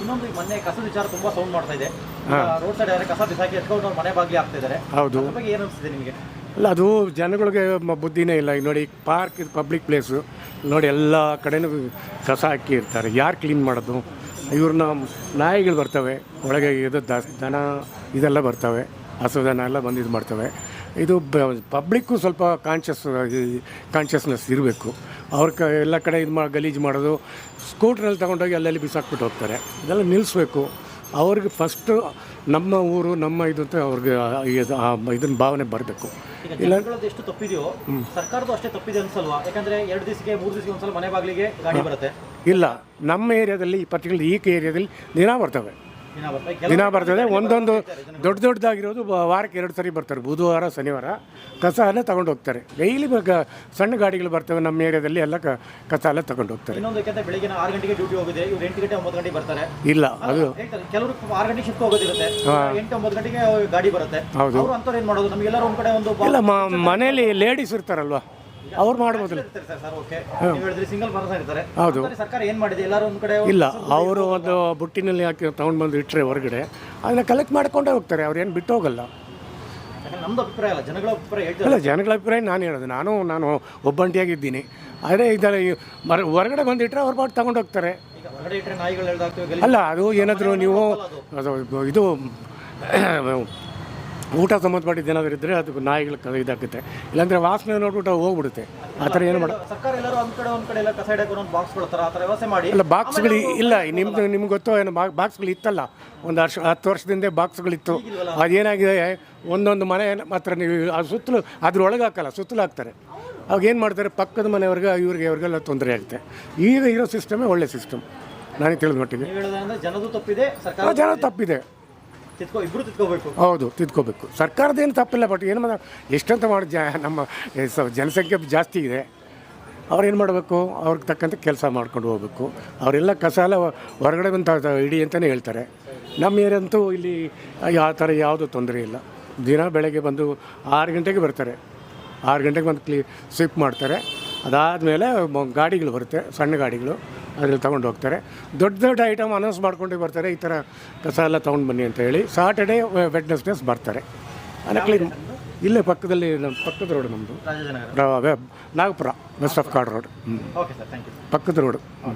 ಇನ್ನೊಂದು ಮೊನ್ನೆ ಕಸದ ವಿಚಾರ ತುಂಬಾ ಸೌಂಡ್ ಮಾಡ್ತಾ ಇದೆ. ರೋಡ್ ಸೈಡ್ ಯಾರು ಕಸ ಬಿಸಾಕಿ ಎತ್ಕೊಂಡು ಅವ್ರ ಮನೆ ಬಾಗಿಲಿ ಆಗ್ತಾ ಇದ್ದಾರೆ ಹೌದು. ಅದ್ರ ಬಗ್ಗೆ ಏನು ಅನಿಸ್ತಿದೆ ನಿಮಗೆ? ಅಲ್ಲ ಅದು ಜನಗಳಿಗೆ ಮ- ಬುದ್ಧಿನೇ ಇಲ್ಲ. ಈಗ ನೋಡಿ ಪಾರ್ಕ್ ಇದು ಪಬ್ಲಿಕ್ ಪ್ಲೇಸು ನೋಡಿ ಎಲ್ಲ ಕಡೆನೂ ಕಸ ಹಾಕಿ ಇರ್ತಾರೆ. ಯಾರು ಕ್ಲೀನ್ ಮಾಡೋದು? ಇವ್ರನ್ನ ನಾಯಿಗಳು ಬರ್ತವೆ. ಒಳಗೆ ಇದು ದ- ದನ ಇದೆಲ್ಲ ಬರ್ತವೆ. ಹಸು ದನ ಎಲ್ಲ ಬಂದು ಇದು ಮಾಡ್ತವೆ. ಇದು ಪಬ್ಲಿಕ್ಕು ಸ್ವಲ್ಪ ಕಾನ್ಷಿಯಸ್ ಕಾನ್ಷಿಯಸ್ನೆಸ್ ಇರಬೇಕು. ಅವ್ರ ಕ ಎಲ್ಲ ಕಡೆ ಇದು ಮಾ ಗಲೀಜು ಮಾಡೋದು. ಸ್ಕೂಟ್ರಲ್ಲಿ ತಗೊಂಡೋಗಿ ಅಲ್ಲಲ್ಲಿ ಬಿಸಾಕ್ಬಿಟ್ಟು ಹೋಗ್ತಾರೆ. ಇದೆಲ್ಲ ನಿಲ್ಲಿಸ್ಬೇಕು. ಅವ್ರಿಗೆ ಫಸ್ಟು ನಮ್ಮ ಊರು ನಮ್ಮ ಇದು ಅಂತ ಅವ್ರಿಗೆ ಇದನ್ನ ಭಾವನೆ ಬರಬೇಕು. ಇಲ್ಲ ಎಷ್ಟು ತಪ್ಪಿದೆಯೋ ಸರ್ಕಾರದ್ದು ಅಷ್ಟೇ ತಪ್ಪಿದೆ ಅನ್ಸಲ್ವಾ? ಯಾಕಂದ್ರೆ ಎರಡು ದಿವಸಕ್ಕೆ ಮೂರು ದಿವಸಕ್ಕೆ ಒಂದ್ಸಲ ಮನೆ ಬಾಗಿಲಿಗೆ ಗಾಡಿ ಬರುತ್ತೆ. ಇಲ್ಲ. ನಮ್ಮ ಏರಿಯಾದಲ್ಲಿ ಪರ್ಟಿಕ್ಯುಲರ್ ಈ ಏರಿಯಾದಲ್ಲಿ ದಿನ ಬರ್ತವೆ. ದಿನ ಬರ್ತದೆ ಒಂದೊಂದು ದೊಡ್ಡ ದೊಡ್ಡದಾಗಿರೋದು ವಾರಕ್ಕೆ ಎರಡು ಸರಿ ಬರ್ತಾರೆ. ಬುಧವಾರ ಶನಿವಾರ ಕಸ ಎಲ್ಲ ತಗೊಂಡು ಹೋಗ್ತಾರೆ. ಡೈಲಿ ಸಣ್ಣ ಗಾಡಿಗಳು ಬರ್ತವೆ ನಮ್ಮ ಏರಿಯಾದಲ್ಲಿ ಎಲ್ಲ ಕಸ ಎಲ್ಲ ತಗೊಂಡು ಹೋಗ್ತಾರೆ. ಇಲ್ಲ ಅದು ಕೆಲವರು ಆರು ಗಂಟೆಗೆ ಶಿಫ್ಟ್ ಹೋಗೋದಿರುತ್ತೆ. ಎಂಟು ಒಂಬತ್ತು ಗಂಟೆಗೆ ಗಾಡಿ ಬರುತ್ತೆ. ಹೌದು. ಅವ್ರು ಅಂಥವ್ರು ಏನು ಮಾಡೋದು? ನಮಗೆಲ್ಲರೂ ಒಂದ್ ಕಡೆ ಒಂದು ಇಲ್ಲ ಮನೇಲಿ ಲೇಡೀಸ್ ಇರ್ತಾರಲ್ವ? ಅವ್ರು ಇರ್ತಾರೆ. ಹೌದು. ಇಲ್ಲ ಅವರು ಒಂದು ಬುಟ್ಟಿನಲ್ಲಿ ಹಾಕಿ ತಗೊಂಡು ಬಂದು ಇಟ್ಟರೆ ಹೊರಗಡೆ. ಅದನ್ನ ಕಲೆಕ್ಟ್ ಮಾಡ್ಕೊಂಡೇ ಹೋಗ್ತಾರೆ ಅವ್ರು ಏನು ಬಿಟ್ಟು ಹೋಗಲ್ಲ. ನಮ್ದು ಅಭಿಪ್ರಾಯ ಅಲ್ಲ ಜನಗಳ ಅಭಿಪ್ರಾಯ ನಾನು ಹೇಳೋದು. ನಾನು ನಾನು ಒಬ್ಬಂಟಿಯಾಗಿದ್ದೀನಿ. ಆದರೆ ಇದರ ಈ ಮರ ಹೊರಗಡೆ ಬಂದಿಟ್ಟರೆ ಅವ್ರ ಪಾಟ್ ತಗೊಂಡು ಹೋಗ್ತಾರೆ. ಅಲ್ಲ ಅದು ಏನಾದರೂ ನೀವು ಅದು ಇದು ಊಟ ಸಂಬಂಧಪಟ್ಟಿದ್ದು ಏನಾದರೂ ಇದ್ದರೆ ಅದು ನಾಯಿಗಳು ಇದಾಗುತ್ತೆ. ಇಲ್ಲಾಂದರೆ ವಾಸನೆ ನೋಡ್ಬಿಟ್ಟು ಹೋಗ್ಬಿಡುತ್ತೆ. ಆ ಥರ ಏನು ಮಾಡ ಇಲ್ಲ ಬಾಕ್ಸ್ಗಳು ಇಲ್ಲ. ನಿಮ್ದು ನಿಮ್ಗೆ ಗೊತ್ತೋ ಏನು ಬಾಕ್ಸ್ಗಳು ಇತ್ತಲ್ಲ. ಒಂದು ವರ್ಷ ಹತ್ತು ವರ್ಷದಿಂದ ಬಾಕ್ಸ್ಗಳಿತ್ತು ಅದೇನಾಗಿದೆ ಒಂದೊಂದು ಮನೆ ಮಾತ್ರ ನೀವು ಅದು ಸುತ್ತಲೂ ಅದ್ರೊಳಗೆ ಹಾಕಲ್ಲ ಸುತ್ತಲೂ ಹಾಕ್ತಾರೆ. ಅವಾಗ ಏನು ಮಾಡ್ತಾರೆ? ಪಕ್ಕದ ಮನೆಯವ್ರಿಗೆ ಇವ್ರಿಗೆ ಇವ್ರಿಗೆಲ್ಲ ತೊಂದರೆ ಆಗುತ್ತೆ. ಈಗ ಇರೋ ಸಿಸ್ಟಮೇ ಒಳ್ಳೆ ಸಿಸ್ಟಮ್ ನನಗೆ ತಿಳಿದ ಮಟ್ಟಿಗೆ. ಜನ ತಪ್ಪಿದೆ. ಹೌದು ತಿದ್ಕೋಬೇಕು ಸರ್ಕಾರದೇನು ತಪ್ಪಿಲ್ಲ ಬಟ್ ಏನು ಮಾಡ ಎಷ್ಟಂತ ಮಾಡಿ ಜ ನಮ್ಮ ಜನಸಂಖ್ಯೆ ಜಾಸ್ತಿ ಇದೆ. ಅವ್ರೇನು ಮಾಡಬೇಕು? ಅವ್ರಿಗೆ ತಕ್ಕಂತೆ ಕೆಲಸ ಮಾಡ್ಕೊಂಡು ಹೋಗ್ಬೇಕು. ಅವರೆಲ್ಲ ಕಸ ಎಲ್ಲ ಹೊರಗಡೆ ಬಂದು ತ- ತ- ಇಡಿ ಅಂತಲೇ ಹೇಳ್ತಾರೆ. ನಮ್ಮ ಏರಿಯಂತೂ ಇಲ್ಲಿ ಯಾವ ಥರ ಯಾವುದೂ ತೊಂದರೆ ಇಲ್ಲ. ದಿನ ಬೆಳಗ್ಗೆ ಬಂದು ಆರು ಗಂಟೆಗೆ ಬರ್ತಾರೆ. ಆರು ಗಂಟೆಗೆ ಬಂದು ಕ್ಲೀ ಸ್ವಿಪ್ ಮಾಡ್ತಾರೆ. ಅದಾದಮೇಲೆ ಗಾಡಿಗಳು ಬರುತ್ತೆ ಸಣ್ಣ ಗಾಡಿಗಳು ಅದರಲ್ಲಿ ತೊಗೊಂಡು ಹೋಗ್ತಾರೆ. ದೊಡ್ಡ ದೊಡ್ಡ ಐಟಮ್ ಅನೌನ್ಸ್ ಮಾಡ್ಕೊಂಡು ಬರ್ತಾರೆ ಈ ಥರ ಕಸ ಎಲ್ಲ ತೊಗೊಂಡು ಬನ್ನಿ ಅಂತ ಹೇಳಿ. ಸಾಟರ್ಡೇ ವೆಡ್ನೆಸ್ಡೇಸ್ ಬರ್ತಾರೆ. ಅನಕ್ಲಿ ಕ್ಲೀನ್ ಇಲ್ಲೇ ಪಕ್ಕದಲ್ಲಿ ನಮ್ಮ ಪಕ್ಕದ ರೋಡ್ ನಮ್ಮದು Nagapura best of card road ಹ್ಞೂ ಪಕ್ಕದ ರೋಡು ಹ್ಞೂ